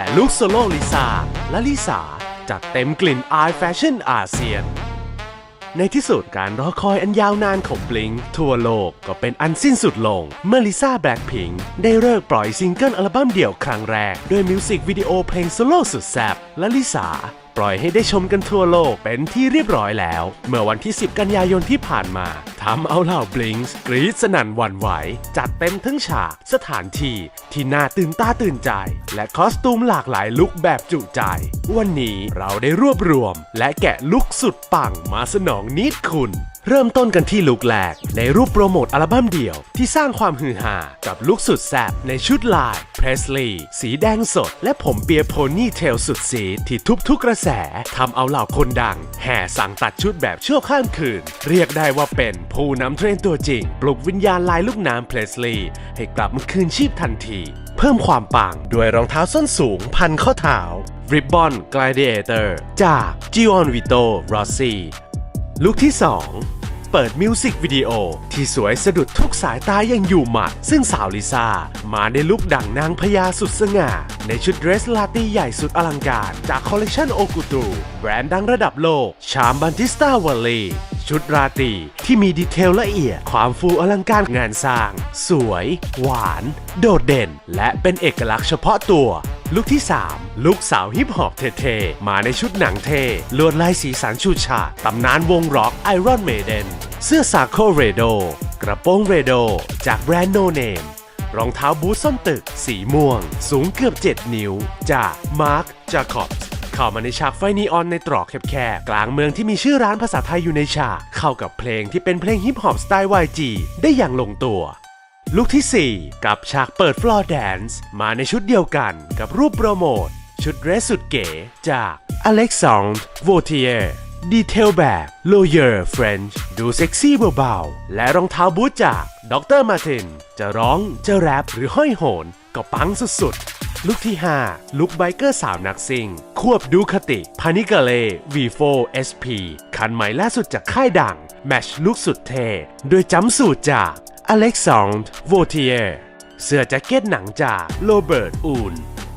ก่ลูกโซโล่ลิซ่าและลิซ่าจัดเต็มกลิ่นอายแฟชั่นอาเซียน ในที่สุดการรอคอยอันยาวนานของบลิงทั่วโลกก็เป็นอันสิ้นสุดลง เมื่อลิซ่าแบล็คพิงได้เลิกปล่อยซิงเกิลอัลบั้มเดี่ยวครั้งแรก ด้วยมิวสิกวิดีโอเพลงโซโล่สุดแซ่บและลิซ่าปล่อยให้ได้ชมกันทั่วโลกเป็นที่เรียบร้อยแล้ว เมื่อวันที่ 10 กันยายนที่ผ่านมาทำเอาเหล่าบลิงส์กรีดสนั่นหวั่นไหว จัดเต็มทั้งฉากสถานที่ที่น่าตื่นตาตื่นใจ และคอสตูมหลากหลายลุคแบบจุใจ วันนี้เราได้รวบรวม และแกะลุคสุดปังมาสนองนิดคุณ เริ่มต้นกันที่ลุคแรก ในรูปโปรโมทอัลบั้มเดี่ยว ที่สร้างความฮือฮากับลุคสุดแซ่บในชุดลายเพรสลีย์สีแดงสด และผมเปียโพนี่เทลสุดสีที่ทุบทุกกระแสทำเอาเหล่าคนดัง แห่สั่งตัดชุดแบบชั่วข้ามคืน เรียกได้ว่าเป็นผู้นำเทรนตัวจริง ปลุกวิญญาณลายลูกน้ำเพรสลีย์ให้กลับมาคืนชีพทันที เพิ่มความปังด้วยรองเท้าส้นสูงพันข้อเท้า Ribbon Gladiator จาก g i o n Vito Rossi ลุคที่ 2 เปิดมิวสิกวิดีโอที่สวยสะดุดทุกสายตายังอยู่หมัด ซึ่งสาวลิซ่า มาในลุคดั่งนางพญาสุดสง่า ในชุดเดรสลาตีใหญ่สุดอลังการ จากคอลเลกชันโอกุตูแบรนด์ดังระดับโลกชามบันติสตาวอลลี ชุดราตรีที่มีดีเทลละเอียด ความฟูอลังการงานสร้าง สวย หวาน โดดเด่น และเป็นเอกลักษณ์เฉพาะตัว ลุคที่ 3ลุคสาวฮิปฮอปเท่ๆ มาในชุดหนังเท่ ลวดลายสีสันชูชาตำนานวงร็อกไอรอนเมเดนเสื้อซาโคเรโดกระโปรงเรโดจากแบรนด์โนเนมรองเท้าบูทส้นตึก สีม่วง สูงเกือบ 7 นิ้ว จากมาร์คจาคอบ เข้ามาในฉากไฟนีออนในตรอกแคบๆ กลางเมืองที่มีชื่อร้านภาษาไทยอยู่ในฉาก เข้ากับเพลงที่เป็นเพลงฮิปฮอปสไตล์ YG ได้อย่างลงตัวลุคที่ 4 กับฉากเปิดฟลอร์แดนซ์มาในชุดเดียวกันกับรูปโปรโมท ชุดเรสสุดเก๋จาก Alexandre Vautier ดีเทลแบบ Lawyer French ดูเซ็กซี่เบาๆ และรองเท้าบูทจากดรมาติน จะร้องจะแรปหรือห้อยโหน ก็ปังสุดๆ ลุคที่ 5 ลุคไบเกอร์สาวนักซิ่ง ควบดูคติพานิกาเล่ V4 SP คันใหม่ล่าสุดจากค่ายดัง แมชลุคสุดเท่ด้วยจำสูตรจาก Alexandre Vautier เสื้อแจ็คเก็ตหนังจากโรเบิร์ตอูน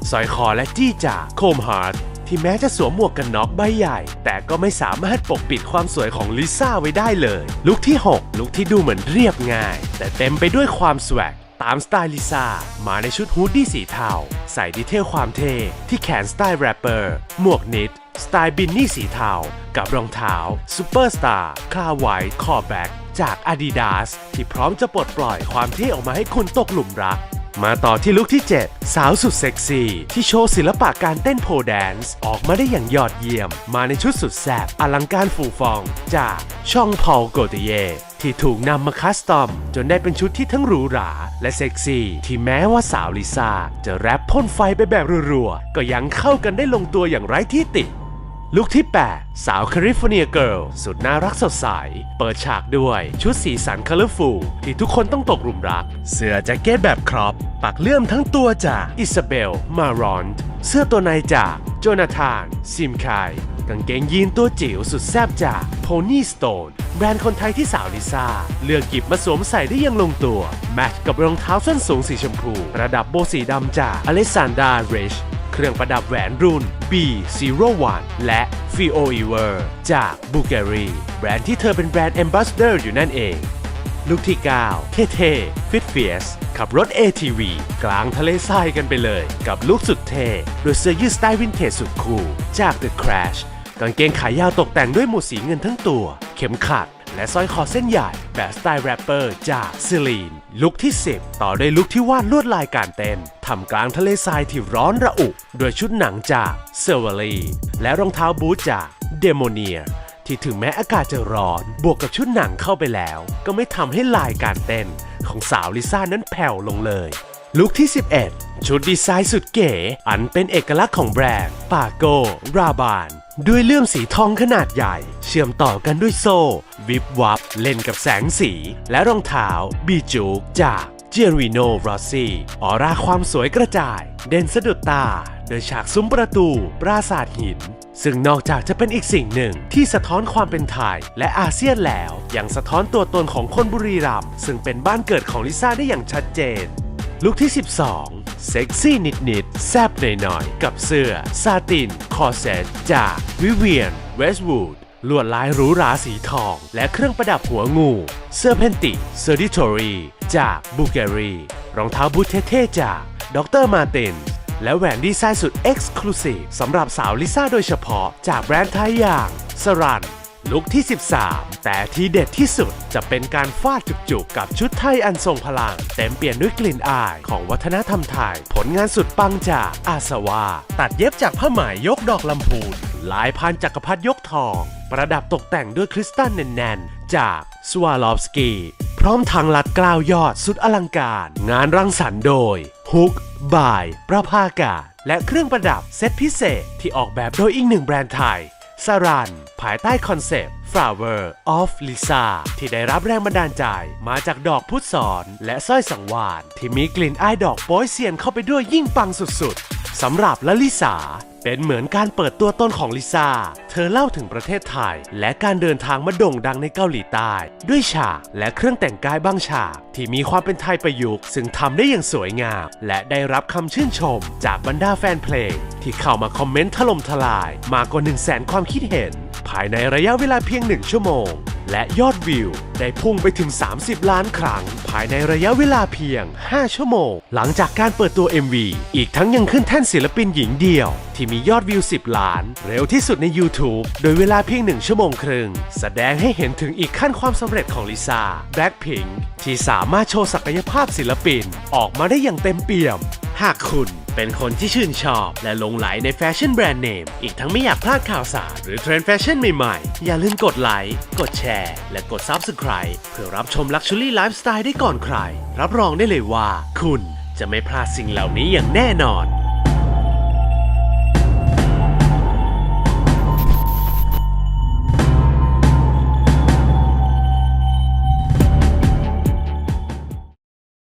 สอยคอและจี้จากโคมฮาร์ดที่แม้จะสวมหมวกกันน็อกใบใหญ่ แต่ก็ไม่สามารถปกปิดความสวยของลิซ่าไว้ได้เลย ลุคที่ 6 ลุคที่ดูเหมือนเรียบง่าย แต่เต็มไปด้วยความสวก ตามสไตล์ลิซ่ามาในชุดฮูดดี้สีเทา ใส่ดีเทลความเท่ที่แขนสไตล์แรปเปอร์ หมวกนิด สไตล์บินนี่สีเทา กับรองเท้าซูเปอร์สตาร์คาไวคอแบ็กจาก Adidas ที่พร้อมจะปลดปล่อยความเท่ออกมาให้คุณตกหลุมรักมาต่อที่ลุคที่ 7 สาวสุดเซ็กซี่ ที่โชว์ศิลปะการเต้นโพแดนซ์ออกมาได้อย่างยอดเยี่ยม มาในชุดสุดแสบอลังการฟูฟองจากช่องพอลโกเตเย ที่ถูกนำมาคัสตอม จนได้เป็นชุดที่ทั้งหรูหราและเซ็กซี่ ที่แม้ว่าสาวลิซ่าจะแรปพ่นไฟไปแบบรัวๆ ก็ยังเข้ากันได้ลงตัวอย่างไร้ที่ติ ลุคที่ 8 สาวแคลิฟอร์เนียเกิร์ลสุดน่ารักสดใส เปิดฉากด้วยชุดสีสันคัลเลอร์ฟูลที่ทุกคนต้องตกหลุมรัก เสื้อแจ็คเก็ตแบบครอป ปักเลื่อมทั้งตัวจากอิซาเบล มารอนเสื้อตัวในจากโจนาธาน ซิมคายกางเกงยีนตัวจิ๋วสุดแซ่บจากโพนี่สโตนแบรนด์คนไทยที่สาวลิซ่า เลือกหยิบมาสวมใส่ได้ยังลงตัว แมทช์กับรองเท้าส้นสูงสีชมพู ระดับโบสีดำจากอเลซานดาเรช เครื่องประดับแหวนรุ่น B01 และ f i o e v e r จาก Bulgari แบรนด์ที่เธอเป็นแบรนด์ Ambassador อยู่นั่นเองลุคที่ 9 เท่ๆฟิตเฟียสขับรถ ATV กลางทะเลทรายกันไปเลย กับลุคสุดเท่ด้วยเสื้อยืดสไตล์วินเทจสุดคูลจาก The Crash กางเกงขายาวตกแต่งด้วยหมวดสีเงินทั้งตัว เข็มขัด และสร้อยคอเส้นใหญ่แบบสไตล์แรปเปอร์จากซิลีน ลุคที่ 10 ต่อด้วยลุคที่วาดลวดลายการเต้นทำกลางทะเลทรายที่ร้อนระอุโดยชุดหนังจากเซเวอรีและรองเท้าบูทจากเดโมเนียที่ถึงแม้อากาศจะร้อน บวกกับชุดหนังเข้าไปแล้ว ก็ไม่ทำให้ลายการเต้นของสาวลิซ่านั้นแผ่วลงเลย ลุคที่ 11 ชุดดีไซน์สุดเก๋ อันเป็นเอกลักษณ์ของแบรนด์ปาโกราบาน ด้วยเลื่อมสีทองขนาดใหญ่ เชื่อมต่อกันด้วยโซ่ วิบวับ เล่นกับแสงสี และรองเท้า บีจูกจากเจ r ริโนรอซี่ออร่าความสวยกระจาย เด่นสะดุดตา โดยฉากซุ้มประตู ปราสาทหิน ซึ่งนอกจากจะเป็นอีกสิ่งหนึ่งที่สะท้อนความเป็นไทยและอาเซียนแล้ว ยังสะท้อนตัวตนของคนบุรีรัมย์ซึ่งเป็นบ้านเกิดของลิซ่าได้อย่างชัดเจน ลุคที่ 12 เซ็กซี่นิดๆแซบหน่อยๆ กับเสื้อ ซาติน คอเซตจากวิเวียนเวสต์วูดลวดลายหรูหราสีทอง และเครื่องประดับหัวงู เสื้อเพนติเซอร์ดิทอรีจากบูเกรีรองเท้าบูทเท่ๆจากดรมาตินและแหวนดีไซน์สุด Exclusive สำหรับสาวลิซ่าโดยเฉพาะจากแบรนด์ไทยอย่างสรัน ลุคที่ 13 แต่ที่เด็ดที่สุดจะเป็นการฟาดจุกๆ กับชุดไทยอันทรงพลัง เต็มเปลี่ยนด้วยกลิ่นอายของวัฒนธรรมไทย ผลงานสุดปังจากอาสวา ตัดเย็บจากผ้าไหมยกดอกลำพูนลายพันจักรพรรดิยกทอง ประดับตกแต่งด้วยคริสตัลแน่นๆ จากสวาลอฟสกี พร้อมทางลัดกล้าวยอดสุดอลังการ งานรังสรรค์โดยฮุกบาย ประภากาและเครื่องประดับเซตพิเศษที่ออกแบบโดยอีกหนึ่งแบรนด์ไทย สรันภายใต้คอนเซปต์ Flower of Lisa ที่ได้รับแรงบันดาลใจมาจากดอกพุทธสอนและสร้อยสังวาน ที่มีกลิ่นอายดอกโป้ยเซียนเข้าไปด้วยยิ่งปังสุดๆสำหรับละลิสา เป็นเหมือนการเปิดตัวต้นของลิซ่า เธอเล่าถึงประเทศไทย และการเดินทางมาโด่งดังในเกาหลีใต้ ด้วยฉากและเครื่องแต่งกายบางฉากที่มีความเป็นไทยประยุกต์ ซึ่งทำได้อย่างสวยงาม และได้รับคำชื่นชม จากบรรดาแฟนเพลง ที่เข้ามาคอมเมนต์ถล่มทลาย มากกว่า1 0 0 0 0แสนความคิดเห็น ภายในระยะเวลาเพียง1ชั่วโมง และยอดวิว ได้พุ่งไปถึง 30 ล้านครั้ง ภายในระยะเวลาเพียง 5 ชั่วโมง หลังจากการเปิดตัว MV อีกทั้งยังขึ้นแท่นศิลปินหญิงเดี่ยว ที่มียอดวิว 10 ล้าน เร็วที่สุดใน YouTube โดยเวลาเพียง 1 ชั่วโมงครึ่ง แสดงให้เห็นถึงอีกขั้นความสำเร็จของลิซ่า Blackpink ที่สามารถโชว์ศักยภาพศิลปิน ออกมาได้อย่างเต็มเปี่ยม หากคุณ เป็นคนที่ชื่นชอบ และหลงไหลในแฟชั่นแบรนด์เนม อีกทั้งไม่อยากพลาดข่าวสาร หรือเทรนด์แฟชั่นใหม่ๆ อย่าลืมกดไลค์ กดแชร์ และกด Subscribe เพื่อรับชม Luxury Lifestyle ได้ก่อนใคร รับรองได้เลยว่า คุณจะไม่พลาดสิ่งเหล่านี้อย่างแน่นอน